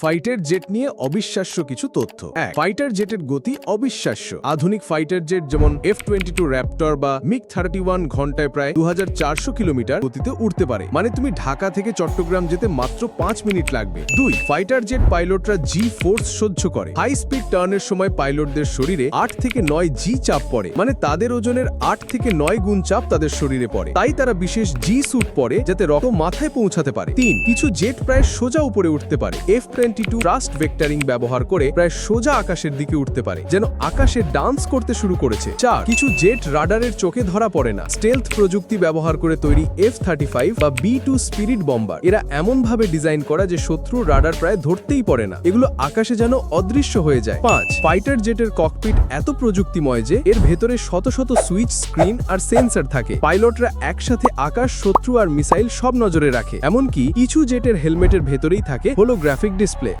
Fighter jet নিয়ে অবিশ্বাস্য কিছু তথ্য। এক, ফাইটার জেটের গতি অবিশ্বাস্য। আধুনিক ফাইটার জেট যেমন এফ টোয়েন্টি টু র্যাপটর বা মিগ থার্টি ওয়ান ঘন্টায় প্রায় দু কিলোমিটার গতিতে উঠতে পারে। মানে তুমি ঢাকা থেকে চট্টগ্রাম যেতে মাত্র পাঁচ মিনিট লাগবে। দুই, ফাইটার জেট পাইলটরা জি ফোর্স সহ্য করে। হাই স্পিড টার্নের সময় পাইলটদের শরীরে আট থেকে নয় জি চাপ পড়ে। মানে তাদের ওজনের আট থেকে নয় গুণ চাপ তাদের শরীরে পড়ে। তাই তারা বিশেষ জি স্যুট পরে যাতে রক্ত মাথায় পৌঁছাতে পারে। তিন, কিছু জেট প্রায় সোজা উপরে উঠতে পারে। F twenty two thrust vectoring ব্যবহার করে প্রায় সোজা আকাশের দিকে উঠতে পারে, যেন আকাশে ডান্স করতে শুরু করেছে। চার, কিছু জেট রাডারের চোখে ধরা পড়ে না। স্টেলথ প্রযুক্তি ব্যবহার করে তৈরি এফ থার্টি ফাইভ বা বি টু স্পিরিট বম্বার এরা এমন ভাবে ডিজাইন করা যে শত্রুর রাডার প্রায় ধরতেই পড়ে না। এগুলো আকাশে যেন অদৃশ্য হয়ে যায়। পাঁচ ফাইটার জেটের ককপিট এত প্রযুক্তিময় যে এর ভেতরে শত শত সুইচ স্ক্রিন আর সেন্সার থাকে। পাইলটরা একসাথে আকাশ, শত্রু আর মিসাইল সব নজরে রাখে। এমনকি কিছু জেটের হেলমেটের ভেতরেই থাকে হোলোগ্রাফিক ডিসপ্লে